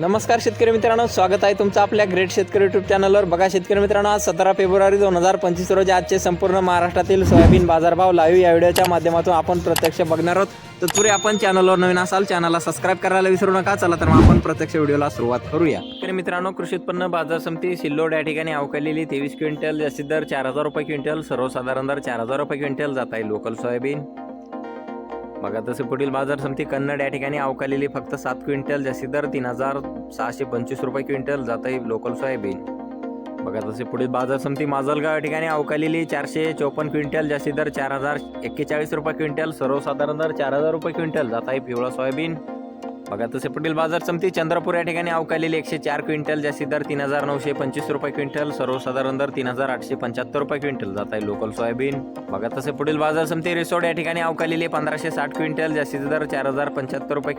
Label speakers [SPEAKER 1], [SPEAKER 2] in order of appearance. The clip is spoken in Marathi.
[SPEAKER 1] नमस्कार शेतकरी मित्रांनो स्वागत आहे तुमचं आपल्या ग्रेट शेतकरी युट्यूब चॅनलवर बघा शेतकरी मित्रांनो आज सतरा फेब्रुवारी दोन हजार पंचवीस रोजी आजचे संपूर्ण महाराष्ट्रातील सोयाबीन बाजारभाव लाईव्ह या व्हिडिओच्या माध्यमातून आपण प्रत्यक्ष बघणार आहोत. तत्पूर्वी आपण चॅनलवर नवीन असाल चॅनलला सबस्क्राईब करायला विसरू नका. चला तर मग आपण प्रत्यक्ष व्हिडिओला सुरुवात करूया. तर मित्रांनो कृषी उत्पन्न बाजार समिती सिल्लोड या ठिकाणी अवकालेली तेवीस क्विंटल जास्तीत दर चार हजार रुपये क्विंटल सर्वसाधारण दर चार हजार रुपये क्विंटल जात आहे लोकल सोयाबीन. बघा तसे पुढील बाजार समिती कन्नड या ठिकाणी अवकालेली फक्त सात क्विंटल जास्ती दर तीन हजार सहाशे पंचवीस रुपये क्विंटल जात आहे लोकल सोयाबीन. बघा तसे पुढील बाजार समिती माजलगाव या ठिकाणी अवकालेली चारशे चौपन्न क्विंटल जास्तीत दर चार हजार एक्केचाळीस रुपये क्विंटल सर्वसाधारण दर चार हजार रुपये क्विंटल जात आहे पिवळा सोयाबीन. बघा तसे पुढील बाजार समिती चंद्रपूर या ठिकाणी अवकालेली एकशे चार क्विंटल जास्ती दर तीन हजार नऊशे पंचवीस रुपये क्विंटल सर्वसाधारण दर तीन हजार आठशे पंच्याहत्तर रुपये क्विंटल जात आहे लोकल सोयाबीन बघा तसे पुढील बाजार समिती रिसोड या ठिकाणी अवकालेली पंधराशे साठ क्विंटल जास्तीत दर चार हजार पंच्याहत्तर रुपये